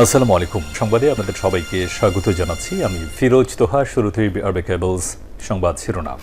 আসসালামু আলাইকুম। সংবাদে আপনাদের সবাইকে স্বাগত জানাচ্ছি। আমি ফিরোজ তোহা, শুরুতেই আরবে কেবলস সংবাদ শিরোনাম।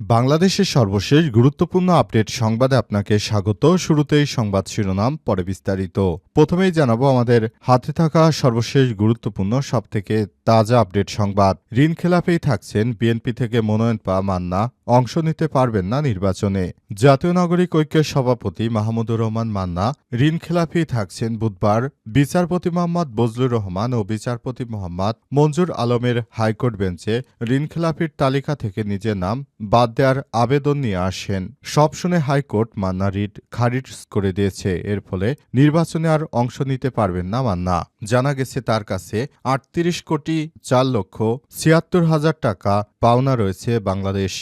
বাংলাদেশের সর্বশেষ গুরুত্বপূর্ণ আপডেট সংবাদে আপনাকে স্বাগত। শুরুতেই সংবাদ শিরোনাম, পরে বিস্তারিত। প্রথমেই জানাব আমাদের হাতে থাকা সর্বশেষ গুরুত্বপূর্ণ, সবথেকে তাজা আপডেট সংবাদ। ঋণ খেলাপেই থাকছেন বিএনপি থেকে মনোনয়ন পাওয়া মান্না। অংশ নিতে পারবেন না নির্বাচনে। জাতীয় নাগরিক ঐক্যের সভাপতি মাহমুদুর রহমান মান্না ঋণ খেলাপি থাকছেন বুধবার। বিচারপতি মোহাম্মদ বজলুর রহমান ও বিচারপতি মোহাম্মদ মঞ্জুর আলমের হাইকোর্ট বেঞ্চে ঋণ খেলাপির তালিকা থেকে নিজের নাম বাদ দেওয়ার আবেদন নিয়ে আসেন। সব শুনে হাইকোর্ট মান্না রিট খারিজ করে দিয়েছে। এর ফলে নির্বাচনে আর অংশ নিতে পারবেন না মান্না। জানা গেছে তার কাছে আটত্রিশ কোটি চার লক্ষ ছিয়াত্তর হাজার টাকা পাওনা রয়েছে বাংলাদেশ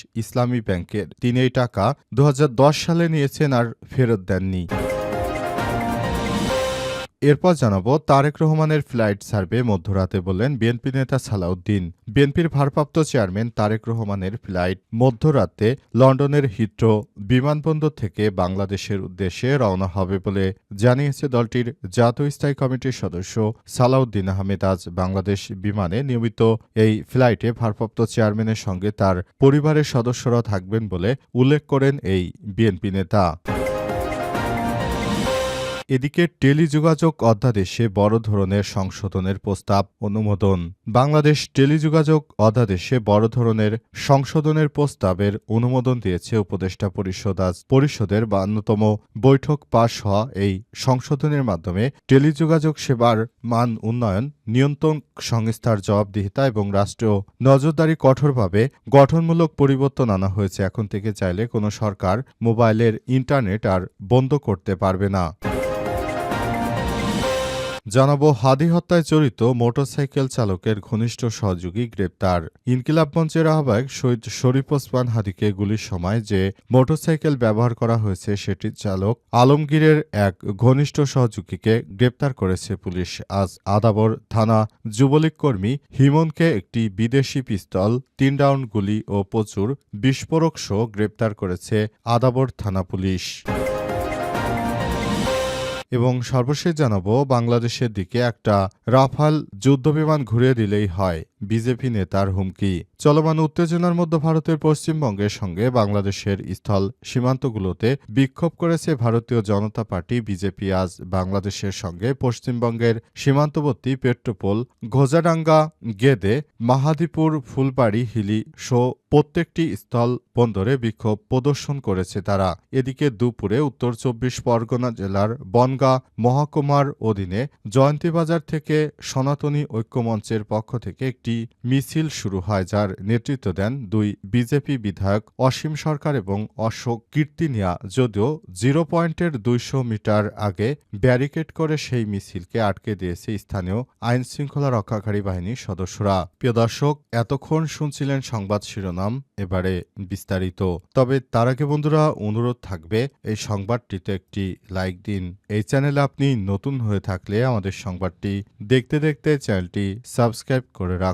ব্যাংকের তিনি এই টাকা দু হাজার দশ সালে নিয়েছেন আর ফেরত দেননি। এরপর জানাব তারেক রহমানের ফ্লাইট সার্ভে মধ্যরাতে বললেন বিএনপি নেতা সালাউদ্দিন। বিএনপির ভারপ্রাপ্ত চেয়ারম্যান তারেক রহমানের ফ্লাইট মধ্যরাতে লন্ডনের হিথ্রো বিমানবন্দর থেকে বাংলাদেশের উদ্দেশ্যে রওনা হবে বলে জানিয়েছে দলটির জাতীয় স্থায়ী কমিটির সদস্য সালাউদ্দিন আহমেদ। আজ বাংলাদেশ বিমানে নিয়মিত এই ফ্লাইটে ভারপ্রাপ্ত চেয়ারম্যানের সঙ্গে তার পরিবারের সদস্যরা থাকবেন বলে উল্লেখ করেন এই বিএনপি নেতা। এদিকে টেলিযোগাযোগ অধ্যাদেশে বড় ধরনের সংশোধনের প্রস্তাব অনুমোদন। বাংলাদেশ টেলিযোগাযোগ অধ্যাদেশে বড় ধরনের সংশোধনের প্রস্তাবের অনুমোদন দিয়েছে উপদেষ্টা পরিষদ আজ। পরিষদের বান্নতম বৈঠক পাশ হওয়া এই সংশোধনের মাধ্যমে টেলিযোগাযোগ সেবার মান উন্নয়ন, নিয়ন্ত্রণ সংস্থার জবাবদিহিতা এবং রাষ্ট্রীয় নজরদারি কঠোরভাবে গঠনমূলক পরিবর্তন আনা হয়েছে। এখন থেকে চাইলে কোনো সরকার মোবাইলের ইন্টারনেট আর বন্ধ করতে পারবে না। জানাব, হাদি হত্যায় জড়িত মোটরসাইকেল চালকের ঘনিষ্ঠ সহযোগী গ্রেপ্তার। ইনকিলাব মঞ্চের আহ্বায়ক শহীদ শরীফ ওসমান হাদিকে গুলির সময় যে মোটরসাইকেল ব্যবহার করা হয়েছে সেটির চালক আলমগীরের এক ঘনিষ্ঠ সহযোগীকে গ্রেপ্তার করেছে পুলিশ। আজ আদাবর থানা যুবলীগ কর্মী হিমনকে একটি বিদেশি পিস্তল, তিন রাউন্ড গুলি ও প্রচুর বিস্ফোরক সহ গ্রেপ্তার করেছে আদাবর থানা পুলিশ। এবং সর্বশেষ জানাব বাংলাদেশের দিকে একটা রাফাল যুদ্ধবিমান ঘুরিয়ে দিলেই হয়। বিজেপি নেতার হুমকি। চলমান উত্তেজনার মধ্যে ভারতের পশ্চিমবঙ্গের সঙ্গে বাংলাদেশের স্থল সীমান্তগুলোতে বিক্ষোভ করেছে ভারতীয় জনতা পার্টি বিজেপি। আজ বাংলাদেশের সঙ্গে পশ্চিমবঙ্গের সীমান্তবর্তী পেট্রোপোল, ঘোজাডাঙ্গা, গেদে, মাহাদিপুর, ফুলবাড়ি, হিলি শো প্রত্যেকটি স্থল বন্দরে বিক্ষোভ প্রদর্শন করেছে তারা। এদিকে দুপুরে উত্তর চব্বিশ পরগনা জেলার বনগাঁ মহকুমার অধীনে জয়ন্তীবাজার থেকে সনাতনী ঐক্যমঞ্চের পক্ষ থেকে একটি মিছিল শুরু হয়, যার নেতৃত্ব দেন দুই বিজেপি বিধায়ক অসীম সরকার এবং অশোক কীর্তিনিয়া। যদিও জিরো পয়েন্টের দুইশো মিটার আগে ব্যারিকেড করে সেই মিছিলকে আটকে দিয়েছে স্থানীয় আইন শৃঙ্খলা রক্ষাকারী বাহিনীর সদস্যরা। প্রিয় দর্শক, এতক্ষণ শুনছিলেন সংবাদ শিরোনাম, এবারে বিস্তারিত। তবে তার আগে বন্ধুরা, অনুরোধ থাকবে, এই সংবাদটিতে একটি লাইক দিন। এই চ্যানেলে আপনি নতুন হয়ে থাকলে আমাদের সংবাদটি দেখতে দেখতে চ্যানেলটি সাবস্ক্রাইব করে রাখুন।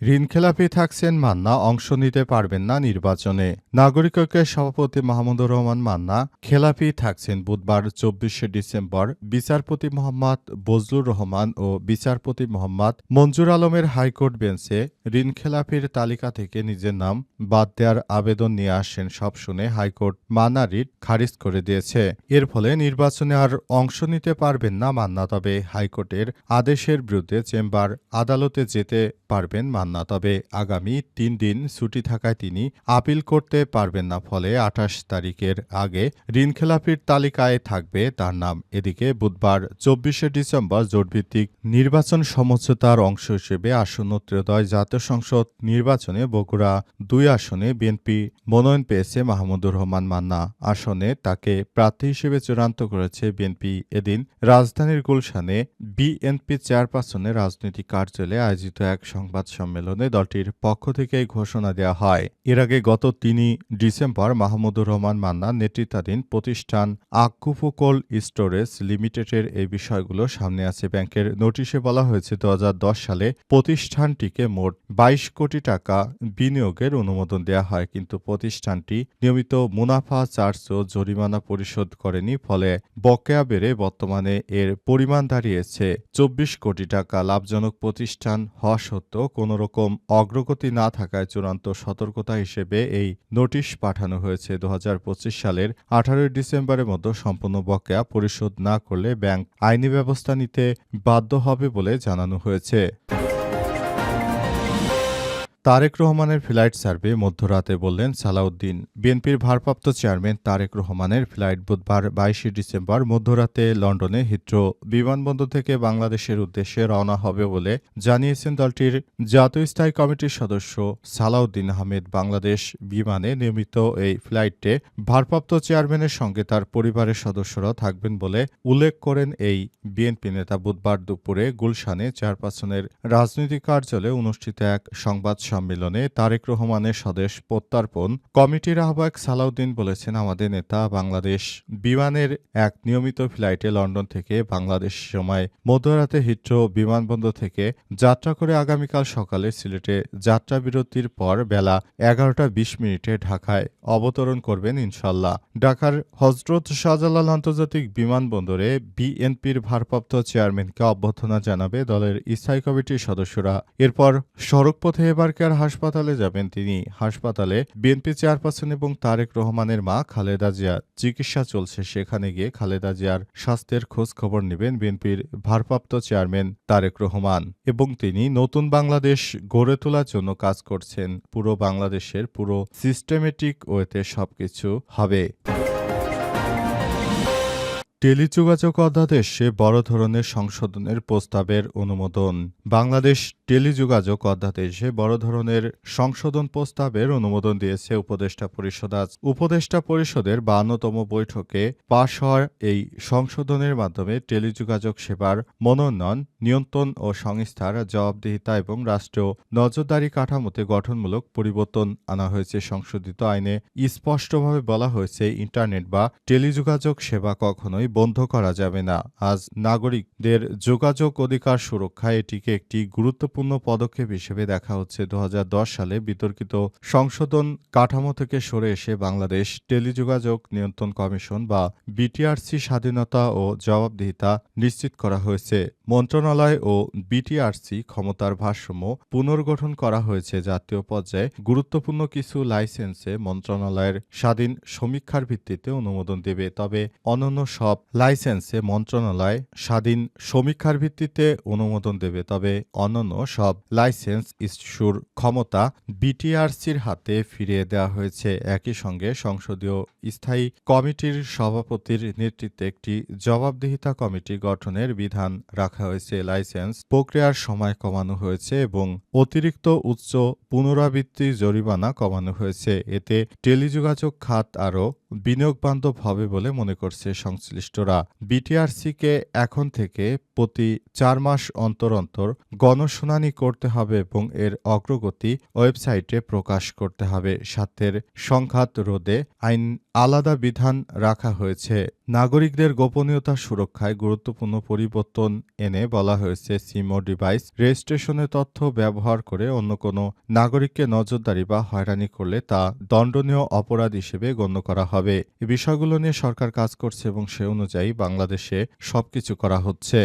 ঋণখেলাপি থাকছেন মান্না, অংশ নিতে পারবেন না নির্বাচনে। নাগরিক ঐক্যের সভাপতি মাহমুদুর রহমান মান্না, খেলাপি থাকছেন বুধবার, চব্বিশে ডিসেম্বর। বিচারপতি মোহাম্মদ বজলুর রহমান ও বিচারপতি মোহাম্মদ মঞ্জুর আলমের হাইকোর্ট বেঞ্চে ঋণখেলাপির তালিকা থেকে নিজের নাম বাদ দেওয়ার আবেদন নিয়ে আসেন সব শুনে হাইকোর্ট মান্না রিট খারিজ করে দিয়েছে। এর ফলে নির্বাচনে আর অংশ নিতে পারবেন না মান্না, তবে হাইকোর্টের আদেশের বিরুদ্ধে চেম্বার আদালতে যেতে পারবেন মান্না। তবে আগামী তিন দিন ছুটি থাকায় তিনি আপিল করতে পারবেন না, ফলে আঠাশ তারিখের আগে ঋণখেলাপির তালিকায় থাকবে তার নাম। এদিকে বুধবার চব্বিশে ডিসেম্বর জোটভিত্তিক নির্বাচন সমঝোতার অংশ হিসেবে আসন্ন ত্রয়োদয় জাতীয় সংসদ নির্বাচনে বগুড়া দুই আসনে বিএনপি মনোনয়ন পেয়েছে মাহমুদুর রহমান মান্না। আসনে তাকে প্রার্থী হিসেবে চূড়ান্ত করেছে বিএনপি। এদিন রাজধানীর গুলশানে বিএনপি চেয়ারপারসনের রাজনৈতিক কার্যালয়ে আয়োজিত এক সংবাদ সম্মেলনে দলটির পক্ষ থেকে ঘোষণা দেওয়া হয়। এর আগে গত তিনই ডিসেম্বর মাহমুদুর রহমান মান্না নেতৃত্বাধীন প্রতিষ্ঠান আকুফোকল স্টোরেজ লিমিটেডের এই বিষয়গুলো সামনে আছে। ব্যাংকের নোটিশে বলা হয়েছে দু হাজার দশ সালে প্রতিষ্ঠানটিকে মোট বাইশ কোটি টাকা বিনিয়োগের অনুমোদন দেওয়া হয়, কিন্তু প্রতিষ্ঠানটি নিয়মিত মুনাফা, চার্জ ও জরিমানা পরিশোধ করেনি, ফলে বকেয়া বেড়ে বর্তমানে এর পরিমাণ দাঁড়িয়েছে। চব্বিশ কোটি টাকা লাভজনক প্রতিষ্ঠান হওয়া সত্ত্বেও কোনো রকম অগ্রগতি না থাকায় চূড়ান্ত সতর্কতা হিসেবে এই নোটিশ পাঠানো হয়েছে। দু হাজার পঁচিশ সালের আঠারোই ডিসেম্বরের মতো সম্পূর্ণ বকেয়া পরিশোধ না করলে ব্যাংক আইনি ব্যবস্থা নিতে বাধ্য হবে বলে জানানো হয়েছে। তারেক রহমানের ফ্লাইট সার্ভে মধ্যরাতে বললেন সালাউদ্দিন। বিএনপির ভারপ্রাপ্ত চেয়ারম্যান তারেক রহমানের ফ্লাইট বুধবার বাইশে ডিসেম্বর মধ্যরাতে লন্ডনে হিথ্রো বিমানবন্দর থেকে বাংলাদেশের উদ্দেশ্যে রওনা হবে বলে জানিয়েছেন দলটির জাতীয় স্থায়ী কমিটির সদস্য সালাউদ্দিন আহমেদ। বাংলাদেশ বিমানে নিয়মিত এই ফ্লাইটে ভারপ্রাপ্ত চেয়ারম্যানের সঙ্গে তার পরিবারের সদস্যরাও থাকবেন বলে উল্লেখ করেন এই বিএনপি নেতা। বুধবার দুপুরে গুলশানে চেয়ারপারসনের রাজনৈতিক কার্যালয়ে অনুষ্ঠিত এক সংবাদ সম্মেলনে তারেক রহমানের স্বদেশ প্রত্যার্পণ কমিটির আহ্বায়ক সালাউদ্দিন বলেছেন, আমাদের নেতা বাংলাদেশ বিমানের এক নিয়মিত ফ্লাইটে লন্ডন থেকে বাংলাদেশ সময় মধ্যরাতে হিথ্রো বিমানবন্দর থেকে যাত্রা করে আগামীকাল সকালে সিলেটে যাত্রা বিরতির পর বেলা এগারোটা বিশ মিনিটে ঢাকায় অবতরণ করবেন ইনশাল্লাহ ঢাকার হজরত শাহজালাল আন্তর্জাতিক বিমানবন্দরে বিএনপির ভারপ্রাপ্ত চেয়ারম্যানকে অভ্যর্থনা জানাবে দলের স্থায়ী কমিটির সদস্যরা। এরপর সড়কপথে এবারকার হাসপাতালে যাবেন তিনি। হাসপাতালে বিএনপি চেয়ারপারসন এবং তারেক রহমানের মা খালেদা জিয়া চিকিৎসা চলছে। সেখানে গিয়ে খালেদা জিয়ার স্বাস্থ্যের খোঁজ খবর নেবেন বিএনপির ভারপ্রাপ্ত চেয়ারম্যান তারেক রহমান এবং তিনি নতুন বাংলাদেশ গড়ে তোলার জন্য কাজ করছেন। পুরো বাংলাদেশের পুরো সিস্টেমেটিক ওয়েতে সবকিছু হবে। টেলিযোগাযোগ অধ্যাদেশে বড় ধরনের সংশোধনের প্রস্তাবের অনুমোদন। বাংলাদেশ টেলিযোগাযোগ অধ্যাদেশে বড় ধরনের সংশোধন প্রস্তাবের অনুমোদন দিয়েছে উপদেষ্টা পরিষদ আজ। উপদেষ্টা পরিষদের বান্নতম বৈঠকে পাশ হওয়ার এই সংশোধনের মাধ্যমে টেলিযোগাযোগ সেবার মনোনয়ন, নিয়ন্ত্রণ ও সংস্থার জবাবদিহিতা এবং রাষ্ট্রীয় নজরদারি কাঠামোতে গঠনমূলক পরিবর্তন আনা হয়েছে। সংশোধিত আইনে স্পষ্টভাবে বলা হয়েছে, ইন্টারনেট বা টেলিযোগাযোগ সেবা কখনোই বন্ধ করা যাবে না। আজ নাগরিকদের যোগাযোগ অধিকার সুরক্ষায় এটিকে একটি গুরুত্বপূর্ণ পদক্ষেপ হিসেবে দেখা হচ্ছে। দু হাজার দশ সালে বিতর্কিত সংশোধন কাঠামো থেকে সরে এসে বাংলাদেশ টেলিযোগাযোগ নিয়ন্ত্রণ কমিশন বা বিটিআরসি স্বাধীনতা ও জবাবদিহিতা নিশ্চিত করা হয়েছে। মন্ত্রণালয় ও বিটিআরসি ক্ষমতার ভারসাম্য পুনর্গঠন করা হয়েছে। জাতীয় পর্যায়ে গুরুত্বপূর্ণ কিছু লাইসেন্সে মন্ত্রণালয়ের স্বাধীন সমীক্ষার ভিত্তিতে অনুমোদন দেবে। তবে অন্যান্য সব লাইসেন্সে মন্ত্রণালয় স্বাধীন সমীক্ষার ভিত্তিতে অনুমোদন দেবে, তবে অন্যান্য সব লাইসেন্স ইস্যুর ক্ষমতা বিটিআরসির হাতে ফিরিয়ে দেওয়া হয়েছে। একই সঙ্গে সংসদীয় স্থায়ী কমিটির সভাপতির নেতৃত্বে একটি জবাবদিহিতা কমিটি গঠনের বিধান রাখা হয়েছে। লাইসেন্স প্রক্রিয়ার সময় কমানো হয়েছে এবং অতিরিক্ত উচ্চ পুনরাবৃত্তি জরিমানা কমানো হয়েছে। এতে টেলিযোগাযোগ খাত আরও বিনিয়োগ বান্ধব হবে বলে মনে করছে সংশ্লিষ্টরা বিটিআরসিকে এখন থেকে প্রতি চার মাস অন্তর অন্তর গণশুনানি করতে হবে এবং এর অগ্রগতি ওয়েবসাইটে প্রকাশ করতে হবে। স্বার্থের সংঘাত রোধে আইন আলাদা বিধান রাখা হয়েছে। নাগরিকদের গোপনীয়তা সুরক্ষায় গুরুত্বপূর্ণ পরিবর্তন এনে বলা হয়েছে সিমো ডিভাইস রেজিস্ট্রেশনের তথ্য ব্যবহার করে অন্য কোনো নাগরিককে নজরদারি বা হয়রানি করলে তা দণ্ডনীয় অপরাধ হিসেবে গণ্য করা হবে। এই বিষয়গুলো নিয়ে সরকার কাজ করছে এবং সে অনুযায়ী বাংলাদেশে সবকিছু করা হচ্ছে।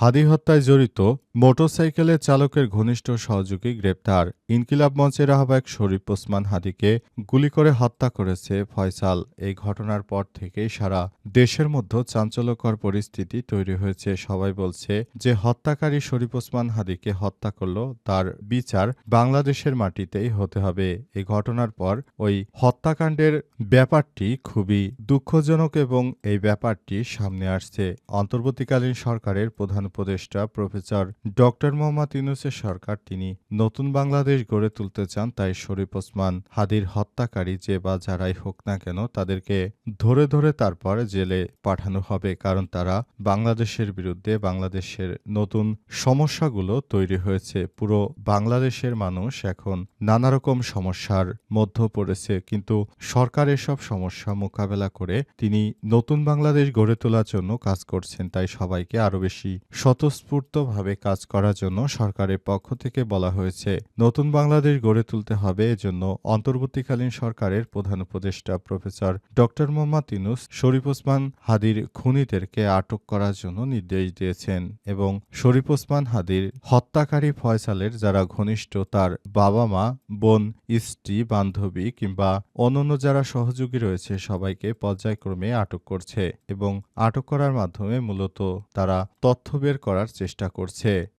হাদি হত্যায় জড়িত মোটরসাইকেলের চালকের ঘনিষ্ঠ সহযোগী গ্রেপ্তার। ইনকিলাব মঞ্চের আহ্বায়ক শরীফ ওসমান হাদিকে গুলি করে হত্যা করেছে ফয়সাল। এই ঘটনার পর থেকেই সারা দেশের মধ্যে চাঞ্চল্যকর পরিস্থিতি তৈরি হয়েছে। সবাই বলছে যে, হত্যাকারী শরীফ ওসমান হাদিকে হত্যা করল, তার বিচার বাংলাদেশের মাটিতেই হতে হবে। এই ঘটনার পর ওই হত্যাকাণ্ডের ব্যাপারটি খুবই দুঃখজনক এবং এই ব্যাপারটি সামনে আসছে। অন্তর্বর্তীকালীন সরকারের প্রধান উপদেষ্টা প্রফেসর ডক্টর মোহাম্মদ ইউনুসের সরকার তিনি নতুন বাংলাদেশ গড়ে তুলতে চান তাই শরীফ ওসমান হাদির হত্যাকারী যে বা যারাই হোক না কেন তাদেরকে ধরে ধরে তারপর জেলে পাঠানো হবে। কারণ তারা বাংলাদেশের বিরুদ্ধে বাংলাদেশের নতুন সমস্যাগুলো তৈরি হয়েছে। পুরো বাংলাদেশের মানুষ এখন নানা রকম সমস্যার মধ্যে পড়েছে। কিন্তু সরকার এসব সমস্যা মোকাবেলা করে তিনি নতুন বাংলাদেশ গড়ে তোলার জন্য কাজ করছেন। তাই সবাইকে আরও বেশি স্বতঃস্ফূর্তভাবে কাজ করার জন্য সরকারের পক্ষ থেকে বলা হয়েছে, নতুন বাংলাদেশ গড়ে তুলতে হবে এজন্য অন্তর্বর্তীকালীন সরকারের প্রধান উপদেষ্টা প্রফেসর ডক্টর মোহাম্মদ ইনুস শরীফ ওসমান হাদির খুনিদেরকে আটক করার জন্য নির্দেশ দিয়েছেন এবং শরীফ ওসমান হাদির হত্যাকারী ফয়সালের যারা ঘনিষ্ঠ তার বাবা মা, বোন, স্ত্রী, বান্ধবী কিংবা অন্যান্য যারা সহযোগী রয়েছে সবাইকে পর্যায়ক্রমে আটক করছে এবং আটক করার মাধ্যমে মূলত তারা তথ্য বের করার চেষ্টা করছে।